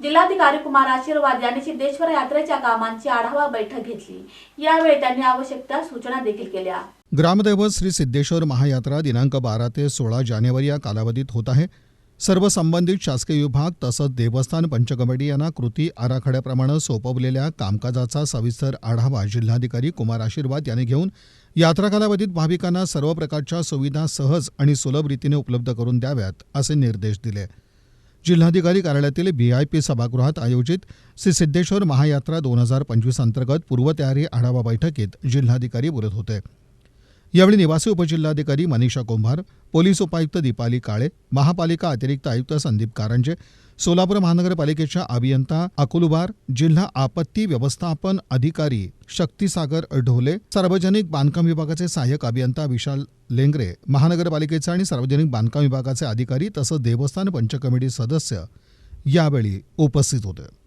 जिल्हाधिकारी कुमार आशीर्वाद यांनी सिद्धेश्वर यात्रेच्या कामांची आढावा बैठक घेतली. यावेळी त्यांनी आवश्यक त्या सूचना देखील केल्या. ग्रामदैवत श्री सिद्धेश्वर महायात्रा दिनांक बारा ते सोळा जानेवारी या कालावधीत होत आहे. सर्व संबंधित शासकीय विभाग तसंच देवस्थान पंचकमिटी यांना कृती आराखड्याप्रमाणे सोपवलेल्या कामकाजाचा सविस्तर आढावा जिल्हाधिकारी कुमार आशीर्वाद यांनी घेऊन यात्रा कालावधीत भाविकांना सर्व प्रकारच्या सुविधा सहज आणि सुलभ रीतीने उपलब्ध करून द्याव्यात असे निर्देश दिले. जिल्हाधिकारी कार्यालयातील बी आय पी सभागृहात आयोजित श्री सिद्धेश्वर महायात्रा दोन हजार पंचवीस अंतर्गत पूर्वतयारी आढावा बैठकीत जिल्हाधिकारी बोलत होते. यावेळी निवासी उपजिल्हाधिकारी मनीषा कुंभार पोलीस उपायुक्त दीपाली काळे महापालिका अतिरिक्त आयुक्त संदीप कारंजे सोलापूर महानगरपालिकेच्या अभियंता अकुलुबार जिल्हा आपत्ती व्यवस्थापन अधिकारी शक्तीसागर ढोले सार्वजनिक बांधकाम विभागाचे सहाय्यक अभियंता विशाल लेंगरे महानगरपालिकेचे आणि सार्वजनिक बांधकाम विभागाचे अधिकारी तसंच देवस्थान पंचकमिटी सदस्य यावेळी उपस्थित होते.